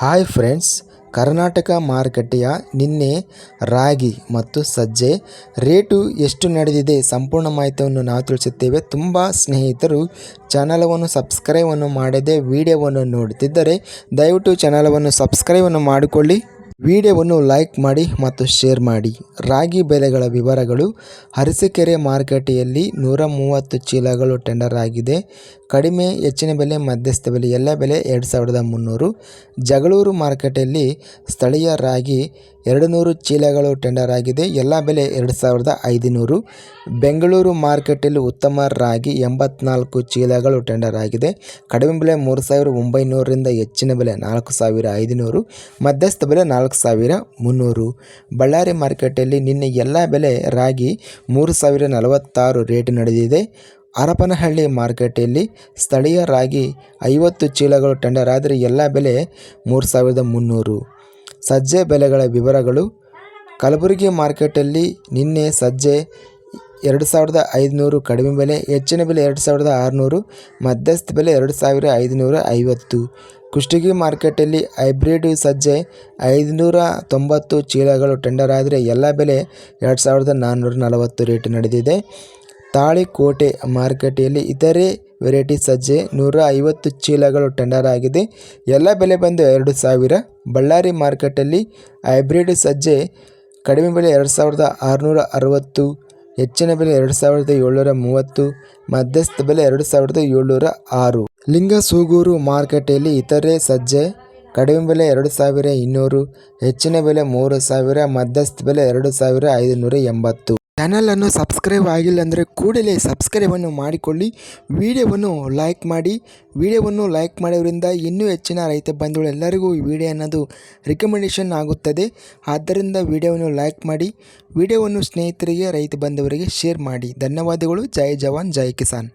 Hi friends, Karnataka ಮಾರುಕಟ್ಟೆಯ ನಿನ್ನೆ ರಾಗಿ ಮತ್ತು ಸಜ್ಜೆ ರೇಟು ಎಷ್ಟು ನಡೆದಿದೆ ಸಂಪೂರ್ಣ ಮಾಹಿತಿಯನ್ನು ನಾವು ತಿಳಿಸುತ್ತೇವೆ. ತುಂಬ ಸ್ನೇಹಿತರು ಚಾನಲವನ್ನು ಸಬ್ಸ್ಕ್ರೈಬನ್ನು ಮಾಡದೆ ವಿಡಿಯೋವನ್ನು ನೋಡುತ್ತಿದ್ದರೆ ದಯವಿಟ್ಟು ಚಾನಲವನ್ನು ಸಬ್ಸ್ಕ್ರೈಬನ್ನು ಮಾಡಿಕೊಳ್ಳಿ. ವಿಡಿಯೋವನ್ನು ಲೈಕ್ ಮಾಡಿ ಮತ್ತು ಶೇರ್ ಮಾಡಿ. ರಾಗಿ ಬೆಲೆಗಳ ವಿವರಗಳು. ಅರಸೀಕೆರೆ ಮಾರುಕಟ್ಟೆಯಲ್ಲಿ ನೂರ ಮೂವತ್ತು ಚೀಲಗಳು ಟೆಂಡರ್ ಆಗಿದೆ. ಕಡಿಮೆ ಹೆಚ್ಚಿನ ಬೆಲೆ, ಮಧ್ಯಸ್ಥ ಬೆಲೆ, ಎಲ್ಲ ಬೆಲೆ ಎರಡು ಸಾವಿರದ ಮುನ್ನೂರು. ಜಗಳೂರು ಮಾರುಕಟ್ಟೆಯಲ್ಲಿ ಸ್ಥಳೀಯ ರಾಗಿ ಎರಡು ನೂರು ಚೀಲಗಳು ಟೆಂಡರ್ ಆಗಿದೆ. ಎಲ್ಲ ಬೆಲೆ ಎರಡು ಸಾವಿರದ ಐದುನೂರು. ಬೆಂಗಳೂರು ಮಾರ್ಕೆಟಲ್ಲಿ ಉತ್ತಮ ರಾಗಿ ಎಂಬತ್ನಾಲ್ಕು ಚೀಲಗಳು ಟೆಂಡರ್ ಆಗಿದೆ. ಕಡಿಮೆ ಬೆಲೆ ಮೂರು ಸಾವಿರ ಒಂಬೈನೂರರಿಂದ ಹೆಚ್ಚಿನ ಬೆಲೆ ನಾಲ್ಕು ಸಾವಿರ ಐದುನೂರು. ಮಧ್ಯಸ್ಥ ಬೆಲೆ ನಾಲ್ಕು ಸಾವಿರ ಮುನ್ನೂರು. ಬಳ್ಳಾರಿ ಮಾರ್ಕೆಟಲ್ಲಿ ನಿನ್ನೆ ಎಲ್ಲ ಬೆಲೆ ರಾಗಿ ಮೂರು ಸಾವಿರ ನಲವತ್ತಾರು ರೇಟ್ ನಡೆದಿದೆ. ಹರಪನಹಳ್ಳಿ ಮಾರ್ಕೆಟಲ್ಲಿ ಸ್ಥಳೀಯ ರಾಗಿ ಐವತ್ತು ಚೀಲಗಳು ಟೆಂಡರ್ ಆದರೆ ಎಲ್ಲ ಬೆಲೆ ಮೂರು ಸಾವಿರದ ಮುನ್ನೂರು. ಸಜ್ಜೆ ಬೆಲೆಗಳ ವಿವರಗಳು. ಕಲಬುರಗಿ ಮಾರ್ಕೆಟಲ್ಲಿ ನಿನ್ನೆ ಸಜ್ಜೆ ಎರಡು ಸಾವಿರದ ಐದುನೂರು, ಕಡಿಮೆ ಬೆಲೆ, ಹೆಚ್ಚಿನ ಬೆಲೆ ಎರಡು ಸಾವಿರದ ಆರುನೂರು, ಮಧ್ಯಸ್ಥ ಬೆಲೆ ಎರಡು ಸಾವಿರ ಐದುನೂರ ಐವತ್ತು. ಕುಷ್ಟಗಿ ಮಾರ್ಕೆಟಲ್ಲಿ ಹೈಬ್ರಿಡ್ ಸಜ್ಜೆ ಐದುನೂರ ತೊಂಬತ್ತು ಚೀಲಗಳು ಟೆಂಡರ್ ಆದರೆ ಎಲ್ಲ ಬೆಲೆ ಎರಡು ಸಾವಿರದ ನಾನ್ನೂರ ನಲವತ್ತು ರೇಟ್ ನಡೆದಿದೆ. ತಾಳಿಕೋಟೆ ಮಾರುಕಟ್ಟೆಯಲ್ಲಿ ಇತರೆ ವೆರೈಟಿ ಸಜ್ಜೆ ನೂರ ಐವತ್ತು ಚೀಲಗಳು ಟೆಂಡರ್ ಆಗಿದೆ. ಎಲ್ಲ ಬೆಲೆ ಬಂದು ಎರಡು ಸಾವಿರ. ಬಳ್ಳಾರಿ ಮಾರ್ಕೆಟಲ್ಲಿ ಹೈಬ್ರಿಡ್ ಸಜ್ಜೆ ಕಡಿಮೆ ಬೆಲೆ ಎರಡು ಸಾವಿರದ ಆರುನೂರ ಅರವತ್ತು, ಹೆಚ್ಚಿನ ಬೆಲೆ ಎರಡು ಸಾವಿರದ ಏಳ್ನೂರ ಮೂವತ್ತು, ಮಧ್ಯಸ್ಥ ಬೆಲೆ ಎರಡು ಸಾವಿರದ ಏಳ್ನೂರ ಆರು. ಲಿಂಗಸೂಗೂರು ಮಾರುಕಟ್ಟೆಯಲ್ಲಿ ಇತರೆ ಸಜ್ಜೆ ಕಡಿಮೆ ಬೆಲೆ ಎರಡು ಸಾವಿರ ಇನ್ನೂರು, ಹೆಚ್ಚಿನ ಬೆಲೆ ಮೂರು ಸಾವಿರ, ಮಧ್ಯಸ್ಥ ಬೆಲೆ ಎರಡು ಸಾವಿರ ಐದುನೂರ ಎಂಬತ್ತು. ಚಾನಲನ್ನು ಸಬ್ಸ್ಕ್ರೈಬ್ ಆಗಿಲ್ಲ ಅಂದರೆ ಕೂಡಲೇ ಸಬ್ಸ್ಕ್ರೈಬನ್ನು ಮಾಡಿಕೊಳ್ಳಿ. ವಿಡಿಯೋವನ್ನು ಲೈಕ್ ಮಾಡಿ. ವಿಡಿಯೋವನ್ನು ಲೈಕ್ ಮಾಡೋದ್ರಿಂದ ಇನ್ನೂ ಹೆಚ್ಚಿನ ರೈತ ಬಂಧುಗಳು ಎಲ್ಲರಿಗೂ ಈ ವಿಡಿಯೋ ಅನ್ನೋದು ರಿಕಮೆಂಡೇಷನ್ ಆಗುತ್ತದೆ. ಆದ್ದರಿಂದ ವಿಡಿಯೋವನ್ನು ಲೈಕ್ ಮಾಡಿ. ವಿಡಿಯೋವನ್ನು ಸ್ನೇಹಿತರಿಗೆ, ರೈತ ಬಂಧುವರಿಗೆ ಶೇರ್ ಮಾಡಿ. ಧನ್ಯವಾದಗಳು. ಜೈ ಜವಾನ್, ಜೈ ಕಿಸಾನ್.